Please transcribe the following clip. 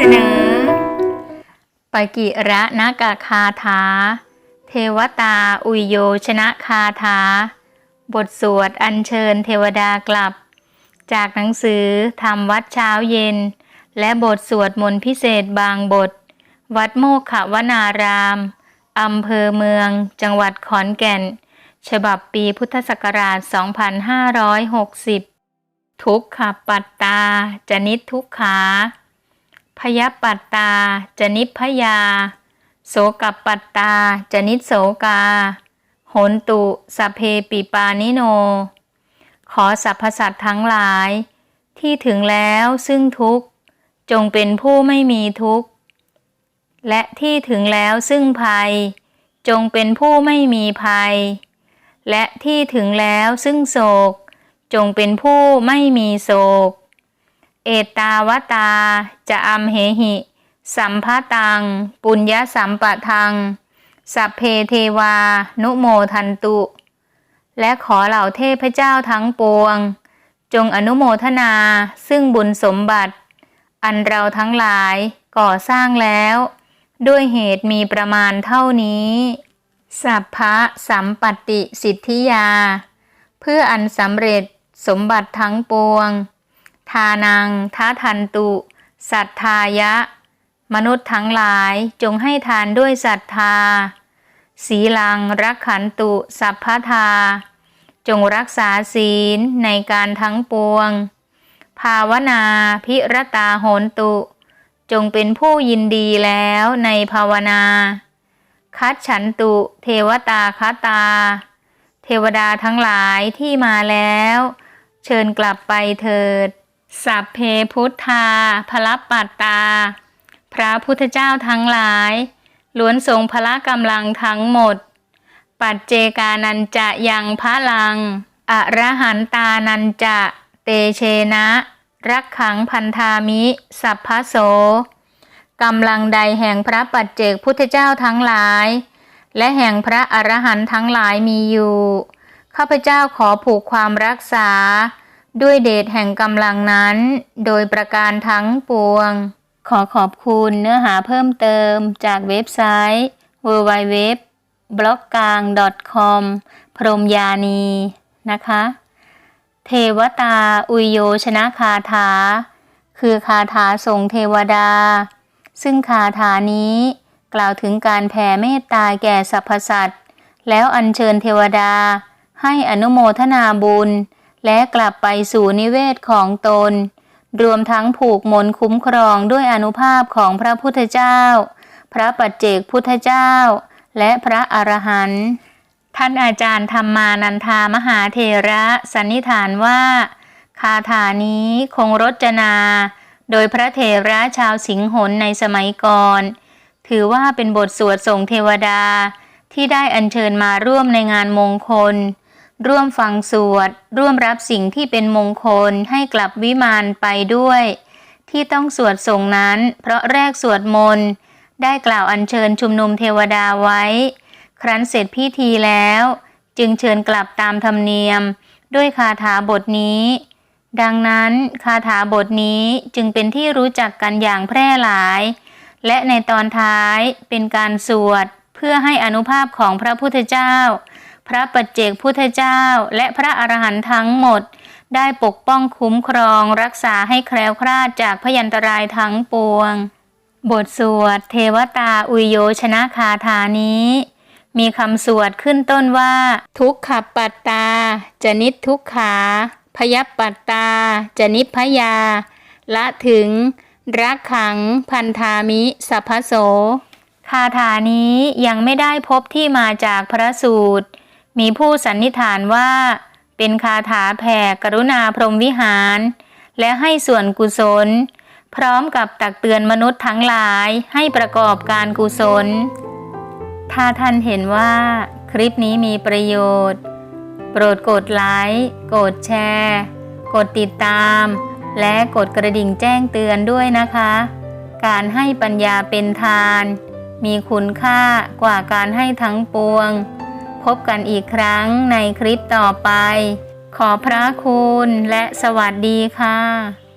เสนอ ปกิระนากาคาถา เทวตาอุยโยชนะคาถา บทสวดอัญเชิญเทวดากลับ จากหนังสือทำวัดเช้าเย็น และบทสวดมนต์พิเศษบางบท วัดโมกขวนารามอำเภอเมือง จังหวัดขอนแก่น ฉบับปีพุทธศักราช 2560 ทุกขปัตตา จนิทุกขา พยปัตตา จนิพพยา โสกปัตตา จนิโสกา โหนตุสเพปิปานิโน ขอสรรพสัตว์ทั้งหลาย ที่ถึงแล้วซึ่งทุกข์ จงเป็นผู้ไม่มีทุกข์ และที่ถึงแล้วซึ่งภัย จงเป็นผู้ไม่มีภัย และที่ถึงแล้วซึ่งโศก จงเป็นผู้ไม่มีโศก เอตาวตา จะอัมเหหิ สัมภตัง ปุญญสัมปะทัง สัพเพเทวา นุโมทันตุ และขอเหล่าเทพเจ้าทั้งปวง จงอนุโมทนาซึ่งบุญสมบัติ อันเราทั้งหลายก่อสร้างแล้ว ด้วยเหตุมีประมาณเท่านี้ สัพพะสัมปติสิทธิยา เพื่ออันสำเร็จสมบัติทั้งปวง ทานังท้าทันตุ สัทธายะ มนุษย์ทั้งหลายจงให้ทานด้วยศรัทธา สีลังรักขันตุ สัพพทา จงรักษาศีลในการทั้งปวง ภาวนาพิรตาโหนตุ จงเป็นผู้ยินดีแล้วในภาวนา คัดฉันตุ เทวตาคตา เทวดาทั้งหลายที่มาแล้ว เชิญกลับไปเถิด สัพเพพุทธาพลปัตตา พระพุทธเจ้าทั้งหลาย ล้วนทรงพละกำลังทั้งหมด ปัจเจกานันจะยังพระลัง อระหันตานันจะเตเชนะ รักขังพันธามิ สัพพโสกำลังใดแห่งพระปัจเจกพุทธเจ้าทั้งหลาย และแห่งพระอรหันต์ทั้งหลายมีอยู่ ข้าพเจ้าขอผูกความรักษา ด้วยเดชแห่งกำลังนั้น โดยประการทั้งปวง ขอขอบคุณเนื้อหาเพิ่มเติมจากเว็บไซต์ www b l o g g a n g com พรมยานี นะคะ เทวตาอุยโยชนะคาถา คือคาถาทรงเทวดา ซึ่งคาถานี้กล่าวถึงการแผ่เมตตาแก่สรรพสัตว์ แล้วอัญเชิญเทวดาให้อนุโมทนาบุญ และกลับไปสู่นิเวศของตน รวมทั้งผูกมนคุ้มครองด้วยอนุภาพของพระพุทธเจ้า พระปัจเจกพุทธเจ้า และพระอรหันต์ท่านอาจารย์ธรรมานันทามหาเถระสันนิษฐานว่า คาถานี้คงรจนา โดยพระเถระชาวสิงหนในสมัยก่อน ถือว่าเป็นบทสวดส่งเทวดาที่ได้อัญเชิญมาร่วมในงานมงคล ร่วมฟังสวด ร่วมรับสิ่งที่เป็นมงคลให้กลับวิมานไปด้วย ที่ต้องสวดส่งนั้น เพราะแรกสวดมนต์ได้กล่าวอัญเชิญชุมนุมเทวดาไว้ ครั้นเสร็จพิธีแล้ว จึงเชิญกลับตามธรรมเนียม ด้วยคาถาบทนี้ ดังนั้นคาถาบทนี้จึงเป็นที่รู้จักกันอย่างแพร่หลาย และในตอนท้ายเป็นการสวดเพื่อให้อนุภาพของพระพุทธเจ้า พระปัจเจกพุทธเจ้า และพระอรหันต์ทั้งหมด ได้ปกป้องคุ้มครองรักษาให้แคล้วคลาดจากพยันตรายทั้งปวง บทสวด เทวตาอุยโยชนะคาถานี้ มีคำสวดขึ้นต้นว่า ทุกขปัตตา จนิทุกขา พยปัตตา จนิพพยา ละถึง รักขัง พันธามิสัพโสคาถานี้ยังไม่ได้พบที่มาจากพระสูตร มีผู้สันนิษฐานว่า เป็นคาถาแผ่กรุณาพรหมวิหาร และให้ส่วนกุศล พร้อมกับตักเตือนมนุษย์ทั้งหลายให้ประกอบการกุศล ถ้าท่านเห็นว่าคลิปนี้มีประโยชน์ โปรดกดไลค์กดแชร์ กดติดตาม และกดกระดิ่งแจ้งเตือนด้วยนะคะ การให้ปัญญาเป็นทาน มีคุณค่ากว่าการให้ทั้งปวง บกันอีกครั้งในคลิปต่อไป ขอพระคุณและสวัสดีค่ะ